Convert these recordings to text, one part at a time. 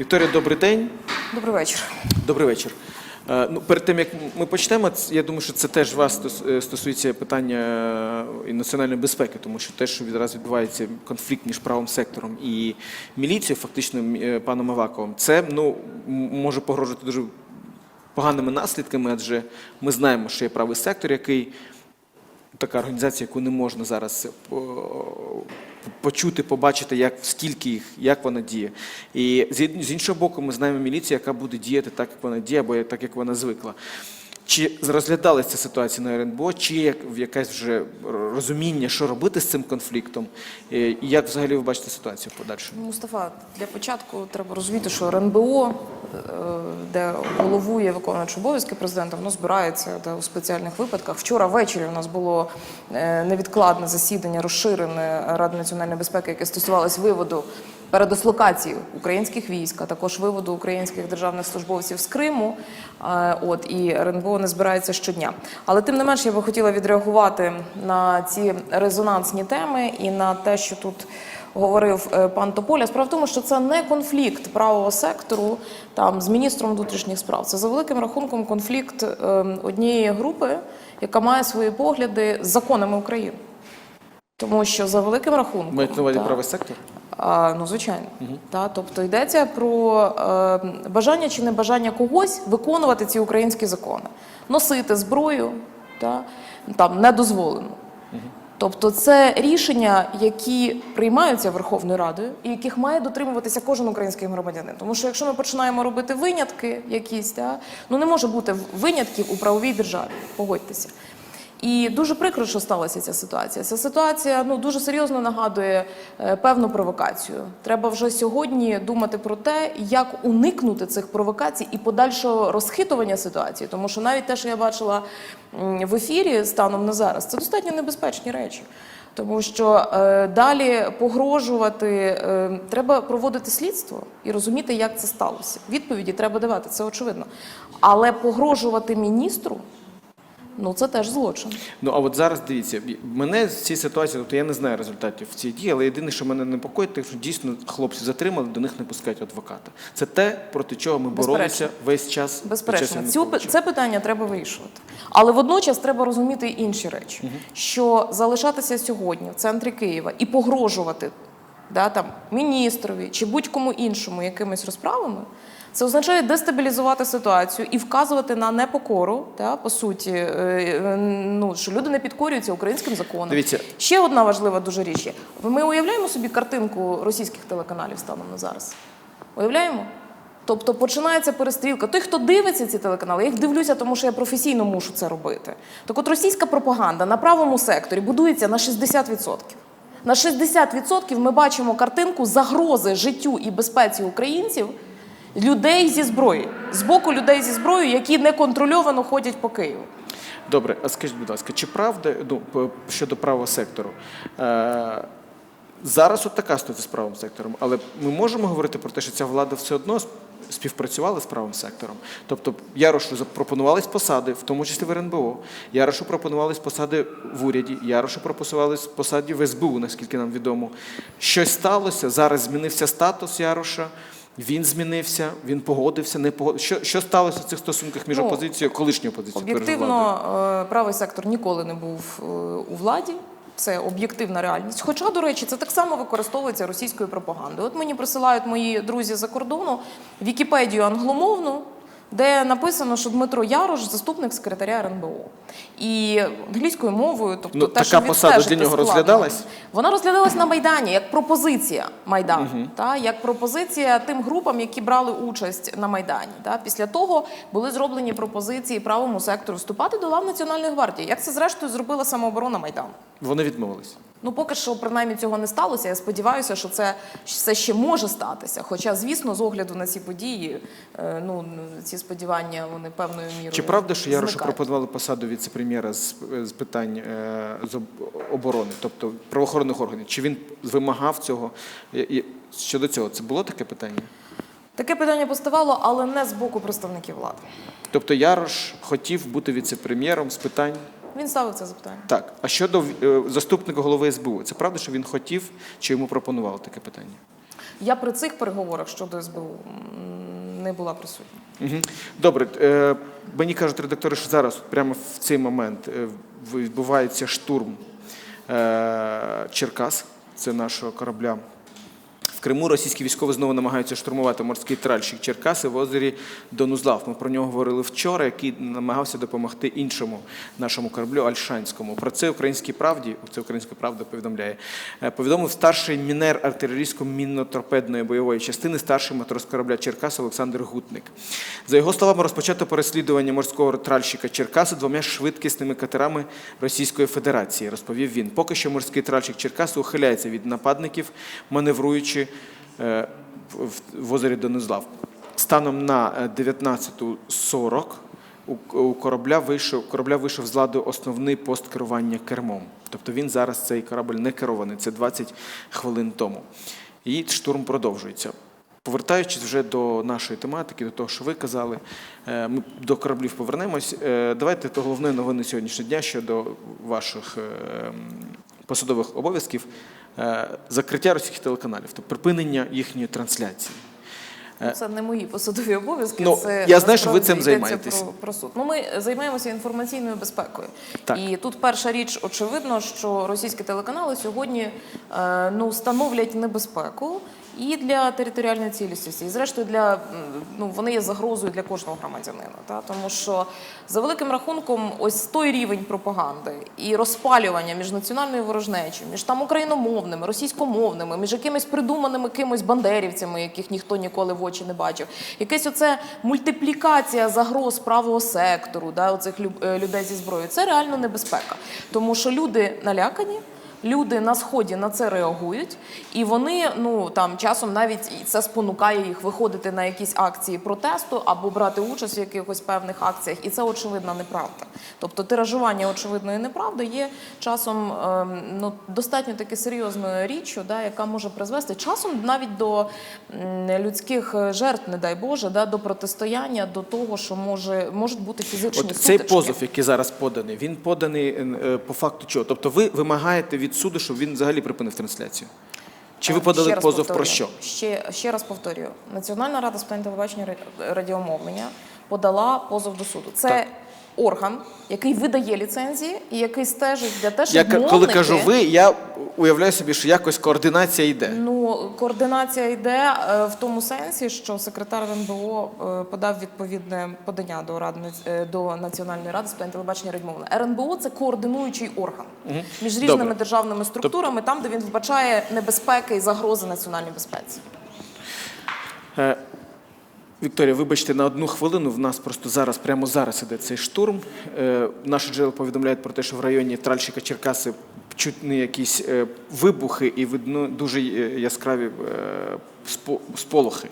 Вікторія, добрий день. Добрий вечір. Добрий вечір. Е, Ну, перед тим як ми почнемо, я думаю, що це теж вас е, стосується питання е, і національної безпеки, тому що те, що відразу відбувається конфлікт між правим сектором і міліцією, фактично паном Аваковим, це ну може погрожувати дуже поганими наслідками, адже ми знаємо, що є правий сектор, який така організація, яку не можна зараз почути, побачити, як скільки їх, як вона діє. І з іншого боку, ми знаємо міліцію, яка буде діяти так, як вона діє, або так, як вона звикла. Чи розглядалася ця ситуація на РНБО, чи є як- якесь вже розуміння, що робити з цим конфліктом, і як взагалі ви бачите ситуацію в подальшому? Мустафа, для початку треба розуміти, що РНБО, е, де головує виконуючий обов'язки президента, воно збирається де у спеціальних випадках. Вчора ввечері у нас було е, невідкладне засідання, розширене Ради національної безпеки, яке стосувалось виводу передислокації українських військ, а також виводу українських державних службовців з Криму. Е, От і РНБО не збирається щодня. Але тим не менш, я би хотіла відреагувати на ці резонансні теми і на те, що тут говорив е, пан Тополя. Справа в тому, що це не конфлікт правого сектору там з міністром внутрішніх справ. Це за великим рахунком конфлікт е, однієї групи, яка має свої погляди з законами України. Тому що за великим рахунком Маєте на увазі правий сектор? а, ну, звичайно. Та, тобто йдеться про е, бажання чи небажання когось виконувати ці українські закони, носити зброю та, там, не дозволено. Тобто це рішення, які приймаються Верховною Радою і яких має дотримуватися кожен український громадянин. Тому що якщо ми починаємо робити винятки якісь, та, ну не може бути винятків у правовій державі, погодьтеся. І дуже прикро, що сталася ця ситуація. Ця ситуація ну дуже серйозно нагадує е, певну провокацію. Треба вже сьогодні думати про те, як уникнути цих провокацій і подальшого розхитування ситуації. Тому що навіть те, що я бачила в ефірі станом на зараз, це достатньо небезпечні речі. Тому що е, далі погрожувати е, треба проводити слідство і розуміти, як це сталося. Відповіді треба давати, це очевидно. Але погрожувати міністру ну це теж злочин. Ну а от зараз дивіться, мене з цієї ситуації, тобто я не знаю результатів цієї дії, але єдине, що мене непокоїть, те, що дійсно хлопців затримали, до них не пускають адвоката. Це те, проти чого ми боролися весь час. Безперечно, цю, це питання треба вирішувати. Але водночас треба розуміти інші речі, що залишатися сьогодні в центрі Києва і погрожувати да, там, міністрові чи будь-кому іншому якимись розправами. Це означає дестабілізувати ситуацію і вказувати на непокору, да, по суті, е, е, ну, що люди не підкорюються українським законам. Дивіться. Ще одна важлива дуже річ. є. Ми уявляємо собі картинку російських телеканалів станом на зараз. Уявляємо? Тобто починається перестрілка. Той, хто дивиться ці телеканали, я їх дивлюся, тому що я професійно мушу це робити. Так от російська пропаганда на правому секторі будується на 60%. На 60% ми бачимо картинку загрози життю і безпеці українців, людей зі зброєю, з боку людей зі зброєю, які неконтрольовано ходять по Києву. Добре, а скажіть, будь ласка, чи правда ну, щодо правого сектору? Е, зараз от така ситуація з правим сектором, але ми можемо говорити про те, що ця влада все одно співпрацювала з правим сектором. Тобто Ярошу запропонувались посади, в тому числі в РНБО, Ярошу пропонувались посади в уряді, Ярошу пропонувались посади в СБУ, наскільки нам відомо. Щось сталося, зараз змінився статус Яроша. Він змінився, він погодився, не погодився. Що, що сталося в цих стосунках між Ну, опозицією, колишньою опозицією? Об'єктивно, е, правий сектор ніколи не був е, у владі. Це об'єктивна реальність. Хоча, до речі, це так само використовується російською пропагандою. От мені присилають мої друзі за кордону Вікіпедію англомовну, де написано, що Дмитро Ярош заступник секретаря РНБО. І англійською мовою, тобто Ну, те, така що посада для нього складно. розглядалась? Вона розглядалась на Майдані як пропозиція Майдану, та, як пропозиція тим групам, які брали участь на Майдані. Та. Після того були зроблені пропозиції правому сектору вступати до лав Національної гвардії. Як це зрештою зробила самооборона Майдану? Вони відмовились. Ну, поки що, принаймні, цього не сталося. Я сподіваюся, що це все ще може статися. Хоча, звісно, з огляду на ці події, е, ну ці сподівання вони певною мірою. Чи правда, що Ярошу пропонували посаду віце-прем'єра з, з питань е, з оборони, тобто правоохоронних органів? Чи він вимагав цього? І- і Щодо цього, це було таке питання? Таке питання поставало, але не з боку представників влади. Тобто Ярош хотів бути віце-прем'єром з питань. Він ставив це запитання. Так, а щодо е, заступника голови СБУ, це правда, що він хотів, чи йому пропонували таке питання? Я при цих переговорах щодо СБУ не була присутня. Мгм. Добре, е, мені кажуть редактори, що зараз, прямо в цей момент, е, відбувається штурм е, Черкас, це нашого корабля. В Криму російські військові знову намагаються штурмувати морський тральщик Черкаси в озері Донузлав. Ми про нього говорили вчора, який намагався допомогти іншому нашому кораблю Альшанському. Про це українській правді, це українська правда повідомляє. е, Повідомив старший мінер артилерійсько-мінно-торпедної бойової частини, старший матрос корабля Черкас Олександр Гутник. За його словами, розпочато переслідування морського тральщика Черкаси двома швидкісними катерами Російської Федерації, розповів він. Поки що морський тральщик Черкаси ухиляється від нападників, маневруючи е, в- озері Донезлав. Станом на е, 19.40 у- у корабля вийшов, корабля вийшов з ладу основний пост керування кермом. Тобто він зараз цей корабль не керований. Це 20 хвилин тому. І штурм продовжується. Повертаючись вже до нашої тематики, до того, що ви казали, е, ми до кораблів повернемось. Е, Давайте до головної новини сьогоднішнього дня щодо ваших е, посадових обов'язків е, закриття російських телеканалів, тобто припинення їхньої трансляції. Ну, Це не мої посадові обов'язки. Ну, це я знаю, що ви цим займаєтеся займаєтесь. Про, про суд. Ну, ми займаємося інформаційною безпекою. Так. І тут перша річ, очевидно, що російські телеканали сьогодні е, ну, становлять небезпеку і для територіальної цілісності, і зрештою для ну вони є загрозою для кожного громадянина. Та тому що за великим рахунком, ось той рівень пропаганди і розпалювання між національною ворожнечі, між там україномовними, російськомовними, між якимись придуманими кимось бандерівцями, яких ніхто ніколи в очі не бачив. Якесь оце мультиплікація загроз правого сектору, да, оцих е, людей зі зброєю. Це реально небезпека, тому що люди налякані. Люди на сході на це реагують, і вони ну там часом навіть це спонукає їх виходити на якісь акції протесту або брати участь в якихось певних акціях, і це очевидна неправда. Тобто тиражування очевидної неправди є часом ем, ну достатньо таки серйозною річчю, да, яка може призвести часом навіть до людських жертв, не дай Боже, да, до протистояння, до того, що може можуть бути фізичні От цей позов, який зараз поданий, він поданий е, по факту чого? Тобто ви вимагаєте від суду, щоб він взагалі припинив трансляцію? Чи ви Е, подали ще раз позов про що? Ще, ще раз повторюю. Національна рада з питань телебачення і радіомовлення подала позов до суду. Це Так. Орган, який видає ліцензії і який стежить для те, щоб Я ка- коли кажу ви, я уявляю собі, що якось координація йде. Ну, координація йде е, в тому сенсі, що секретар РНБО е, подав відповідне подання до ради е, до Національної ради з питань телебачення радіомовлення. РНБО це координуючий орган між різними Добре. державними структурами, там, де він вбачає небезпеки і загрози національній безпеці. Вікторія, вибачте, на одну хвилину в нас просто зараз, прямо зараз іде цей штурм. Е, Наші джерела повідомляють про те, що в районі Тральщика Черкаси чутні якісь е, вибухи і видно дуже е, яскраві е, сполохи.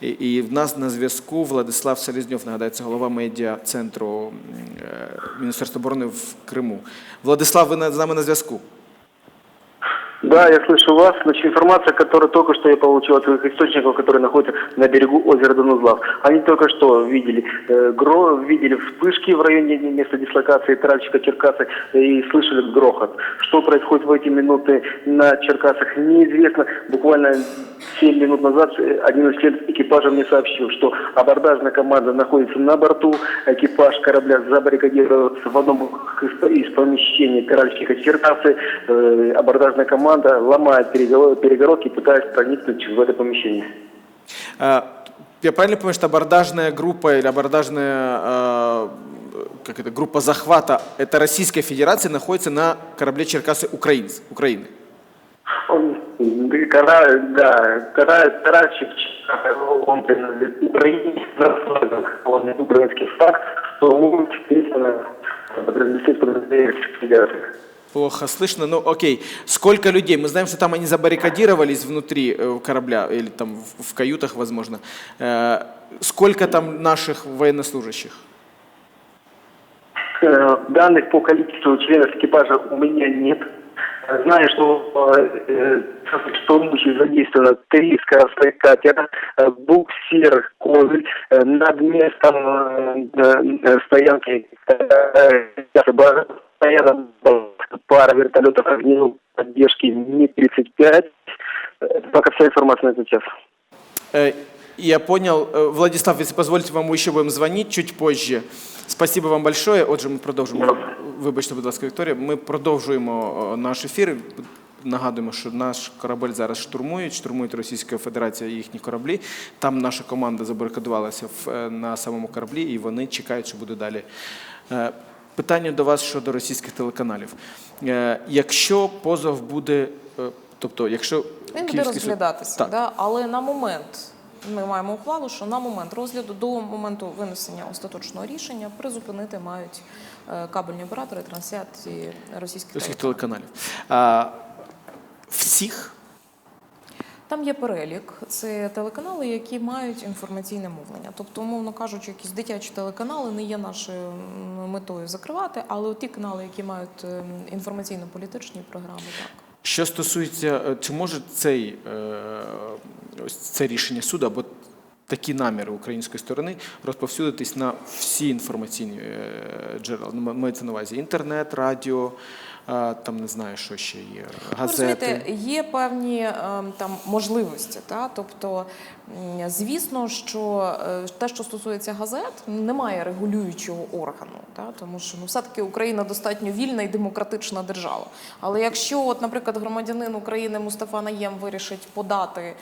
І, в нас на зв'язку Владислав Селезньов, нагадаю, це голова медіа центру Міністерства оборони в Криму. Владислав, ви з нами на зв'язку? Да, я слышу вас. Значит, информация, которую только что я получил от своих источников, которые находятся на берегу озера Донузлав. Они только что видели, э, гро, видели вспышки в районе места дислокации тральщика Черкасы и слышали грохот. Что происходит в эти минуты на Черкасах, неизвестно. Буквально 7 минут назад э, один из членов экипажа мне сообщил, что абордажная команда находится на борту, экипаж корабля забаррикадировался в одном из помещений тральщика Черкасы, Э, абордажная команда ломает перегоро- перегородки, пытаясь проникнуть в это помещение. Э, Я правильно понимаю, что абордажная группа или абордажная э, как это, группа захвата это Российская Федерация находится на корабле Черкасы Украинц- Украины? Кара, да, тральщик Черкасы, он принадлежит Украине, он украинский флаг, что он, естественно, подразделению Федерации. Плохо слышно, ну окей. Сколько людей? Мы знаем, что там они забаррикадировались внутри э, корабля или там в, каютах, возможно. Э, сколько там наших военнослужащих? Э, Данных по количеству членов экипажа у меня нет. Э, Знаю, что э, в случае задействовано три скоростных катера, э, буксир «Козырь», э, над местом э, э, стоянки э, базы стояла пара вертолетов огневой поддержки Ми-35, Это пока вся информация на этот час. Э, Я понял. Э, Владислав, если позволите, вам еще будем звонить чуть позже. Спасибо вам большое. Отже, ми продовжимо. Вибачте, будь ласка, Вікторія. Ми продовжуємо е, наш ефір. Нагадуємо, що наш корабель зараз штурмують, штурмують Російська Федерація і їхні кораблі. Там наша команда забарикадувалася в, е, на самому кораблі, і вони чекають, що буде далі. Питання до вас щодо російських телеканалів. Е, Якщо позов буде, е, тобто, якщо Він буде Київський суд- розглядатися, да? але на момент ми маємо ухвалу, що на момент розгляду до моменту винесення остаточного рішення призупинити мають е, кабельні оператори трансляції російських російських телеканалів. телеканалів. А, всіх Там є перелік. Це телеканали, які мають інформаційне мовлення. Тобто, умовно кажучи, якісь дитячі телеканали не є нашою метою закривати, але ті канали, які мають ем, інформаційно-політичні програми, так. Що стосується, е, чи може цей, е, ось це рішення суду або такі наміри української сторони розповсюдитись на всі інформаційні е, джерела? Ну, мається на увазі інтернет, радіо, е, там не знаю, що ще є, Ви газети. розумієте, є певні ем, там можливості. Та? Тобто, звісно, що е, те, що стосується газет, немає регулюючого органу, та? тому що ну, все-таки Україна достатньо вільна і демократична держава. Але якщо, от, наприклад, громадянин України Мустафа Наєм вирішить подати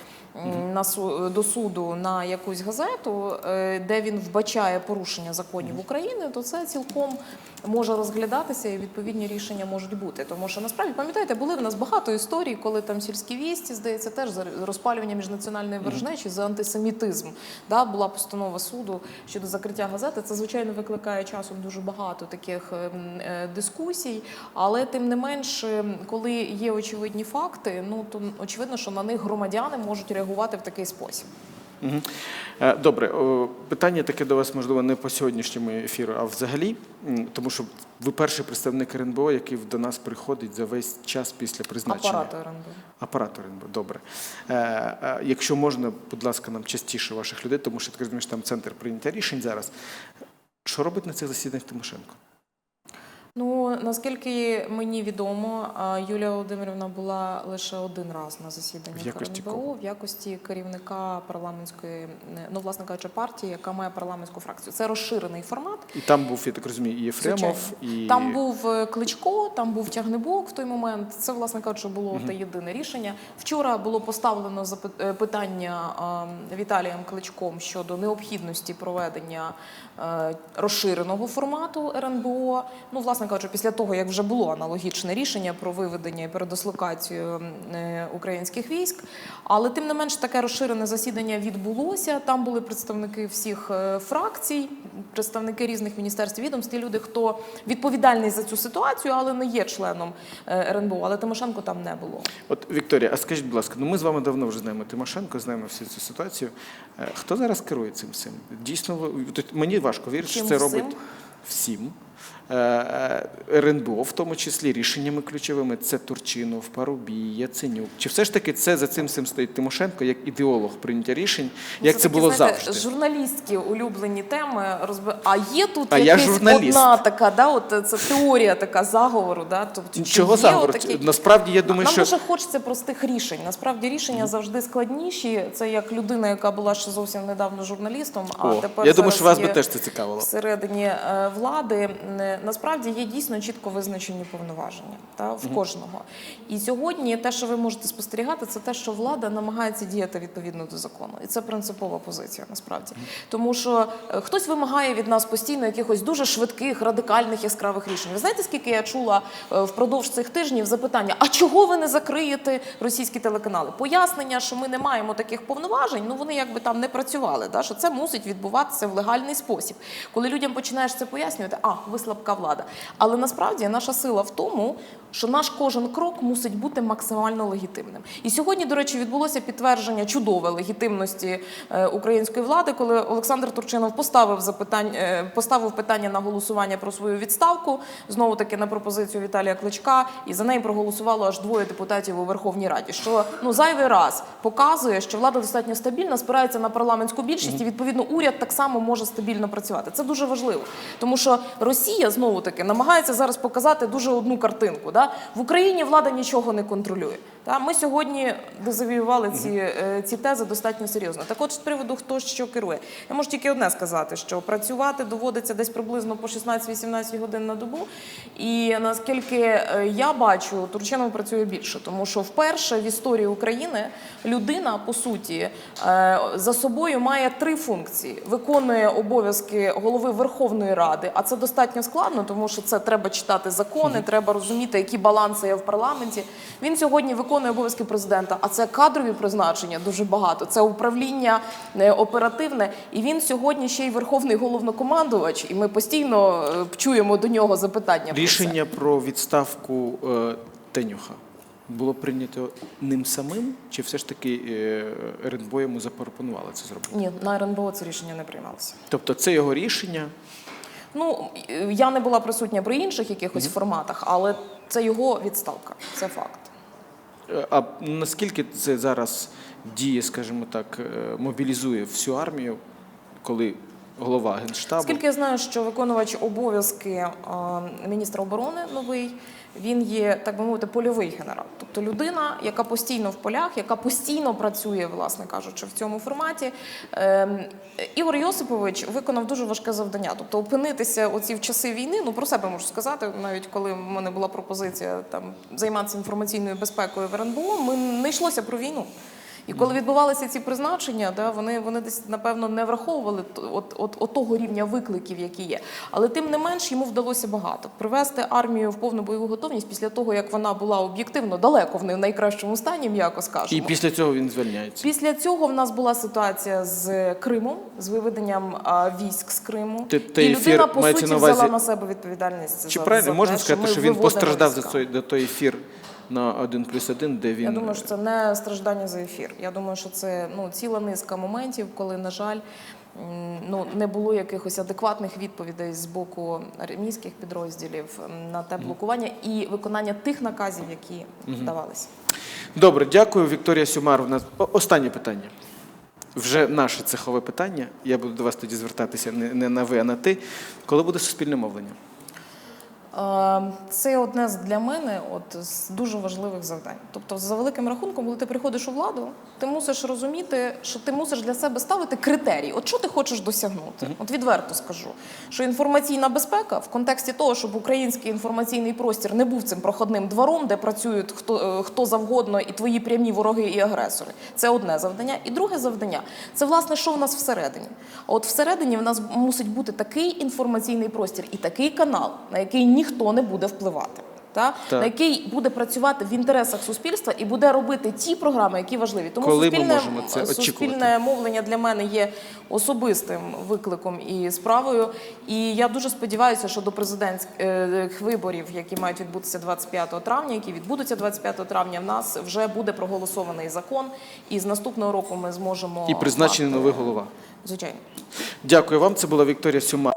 на су- до суду на якусь газету, е, де він вбачає порушення законів України, то це цілком може розглядатися і відповідні рішення можуть бути. Тому що насправді пам'ятаєте, були в нас багато історій, коли там сільські вісті, здається, теж за розпалювання міжнаціональної ворожнечі за антисемітизм. Да, була постанова суду щодо закриття газети. Це звичайно викликає часом дуже багато таких ем, е, дискусій, але тим не менш, ем, коли є очевидні факти, ну то очевидно, що на них громадяни можуть реагувати в такий спосіб. Е, Добре, питання таке до вас, можливо, не по сьогоднішньому ефіру, а взагалі, тому що ви перший представник РНБО, який до нас приходить за весь час після призначення. Апарат РНБО. Апарат РНБО, добре. Е, е, якщо можна, будь ласка, нам частіше ваших людей, тому що ти розумієш, там центр прийняття рішень зараз. Що робить на цих засіданнях Тимошенко? Ну наскільки мені відомо, Юлія Володимирівна була лише один раз на засіданні В якості РНБО в якості керівника парламентської, ну власне кажучи, партії, яка має парламентську фракцію. Це розширений формат. І там був, я так розумію, і Єфремов, і Там був е, Кличко, там був Тягнебок в той момент. Це, власне кажучи, було те єдине рішення. Вчора було поставлено е, питання Віталієм Кличком щодо необхідності проведення е, розширеного формату РНБО. Ну, власне кажучи, після того, як вже було аналогічне рішення про виведення і передислокацію е, українських військ. Але тим не менш таке розширене засідання відбулося. Там були представники всіх е, фракцій, представники різних міністерств відомств, ті люди, хто відповідальний за цю ситуацію, але не є членом е, РНБО. Але Тимошенко там не було. От Вікторія, а скажіть, будь ласка, ну ми з вами давно вже знаємо Тимошенко, знаємо всю цю ситуацію. Хто зараз керує цим всім? Дійсно, мені важко вірити, що це робить всім. Е, е, РНБО, в тому числі рішеннями ключовими, це Турчинов, Парубій, Яценюк. Чи все ж таки це за цим всім стоїть Тимошенко як ідеолог прийняття рішень, як це, такі, було знаєте, завжди? Журналістські улюблені теми розби... А є тут А якась одна така, да, от це теорія така заговору. Да, тобто, Чого заговору? отакі- Насправді я думаю, Нам що дуже хочеться простих рішень. Насправді рішення завжди складніші. Це як людина, яка була ще зовсім недавно журналістом, а О, тепер я думаю, що вас би теж це цікавило. всередині е, влади. Е, Насправді є дійсно чітко визначені повноваження та в кожного. І сьогодні те, що ви можете спостерігати, це те, що влада намагається діяти відповідно до закону, і це принципова позиція. Насправді, тому що е, хтось вимагає від нас постійно якихось дуже швидких, радикальних яскравих рішень. Ви знаєте, скільки я чула е, впродовж цих тижнів запитання: а чого ви не закриєте російські телеканали? Пояснення, що ми не маємо таких повноважень, ну вони якби там не працювали. Да? Що це мусить відбуватися в легальний спосіб. Коли людям починаєш це пояснювати, а ви слабка влада. Але насправді наша сила в тому, що наш кожен крок мусить бути максимально легітимним. І сьогодні, до речі, відбулося підтвердження чудове легітимності е, української влади, коли Олександр Турчинов поставив запитання, е, поставив питання на голосування про свою відставку. Знову таки на пропозицію Віталія Кличка, і за неї проголосувало аж двоє депутатів у Верховній Раді. Що ну зайвий раз показує, що влада достатньо стабільна, спирається на парламентську більшість, і відповідно уряд так само може стабільно працювати. Це дуже важливо, тому що Росія. Росія знову таки намагається зараз показати дуже одну картинку. Да? В Україні влада нічого не контролює. Та ми сьогодні дезавіювали ці, е, ці тези достатньо серйозно. Так от з приводу хто що керує. Я можу тільки одне сказати, що працювати доводиться десь приблизно по 16-18 годин на добу. І наскільки е, я бачу, Турчинов працює більше, тому що вперше в історії України людина по суті е, за собою має три функції: виконує обов'язки голови Верховної Ради, а це достатньо складно, тому що це треба читати закони, треба розуміти, які баланси є в парламенті. Він сьогодні виконує обов'язки президента, а це кадрові призначення дуже багато. Це управління е, оперативне. І він сьогодні ще й верховний головнокомандувач. І ми постійно е, чуємо до нього запитання. про. Рішення про відставку е, Тенюха було прийнято ним самим, чи все ж таки е, РНБО йому запропонували це зробити? Ні, на РНБО це рішення не приймалося. Тобто це його рішення. Ну я не була присутня при інших якихось форматах, але це його відставка. Це факт. Е, А наскільки це зараз діє, скажімо так, е, мобілізує всю армію, коли голова генштабу? Скільки я знаю, що виконувач обов'язки е, міністра оборони новий, він є, так би мовити, польовий генерал. Тобто людина, яка постійно в полях, яка постійно працює, власне кажучи, в цьому форматі. Ем, Ігор Йосипович виконав дуже важке завдання. Тобто опинитися оці в часи війни, ну про себе можу сказати, навіть коли в мене була пропозиція там займатися інформаційною безпекою в РНБО, ми не йшлося про війну. І коли відбувалися ці призначення, да, вони, вони десь напевно не враховували от, от, от того рівня викликів, які є. Але тим не менш йому вдалося багато привести армію в повну бойову готовність після того, як вона була об'єктивно далеко в не в найкращому стані, м'яко скажемо. І після цього він звільняється. Після цього в нас була ситуація з Кримом, з виведенням а, військ з Криму. Те- той і ефір людина по суті на увазі- взяла на себе відповідальність Чи за, правильно за можна те, сказати, ми що він постраждав за той, за той ефір на 1 плюс 1, де він Я думаю, що це не страждання за ефір. Я думаю, що це ну ціла низка моментів, коли, на жаль, ну не було якихось адекватних відповідей з боку армійських підрозділів на те блокування і виконання тих наказів, які вдавалися. Добре, дякую. Вікторія Сюмар. У нас останнє питання. Вже наше цехове питання. Я буду до вас тоді звертатися не, не на ви, а на ти. Коли буде суспільне мовлення? Е, Це одне з для мене от з дуже важливих завдань. Тобто, за великим рахунком, коли ти приходиш у владу, ти мусиш розуміти, що ти мусиш для себе ставити критерії. От що ти хочеш досягнути? От відверто скажу, що інформаційна безпека в контексті того, щоб український інформаційний простір не був цим проходним двором, де працюють хто, е, хто завгодно, і твої прямі вороги і агресори. Це одне завдання. І друге завдання це власне, що в нас всередині. От всередині в нас мусить бути такий інформаційний простір і такий канал, на який ніхто не буде впливати. Та? Так. На який буде працювати в інтересах суспільства і буде робити ті програми, які важливі. Тому Коли суспільне, це суспільне мовлення для мене є особистим викликом і справою. І я дуже сподіваюся, що до президентських виборів, які мають відбутися 25 травня, які відбудуться 25 травня, в нас вже буде проголосований закон. І з наступного року ми зможемо І призначений мати- новий голова. Звичайно. Дякую вам. Це була Вікторія Сюмар.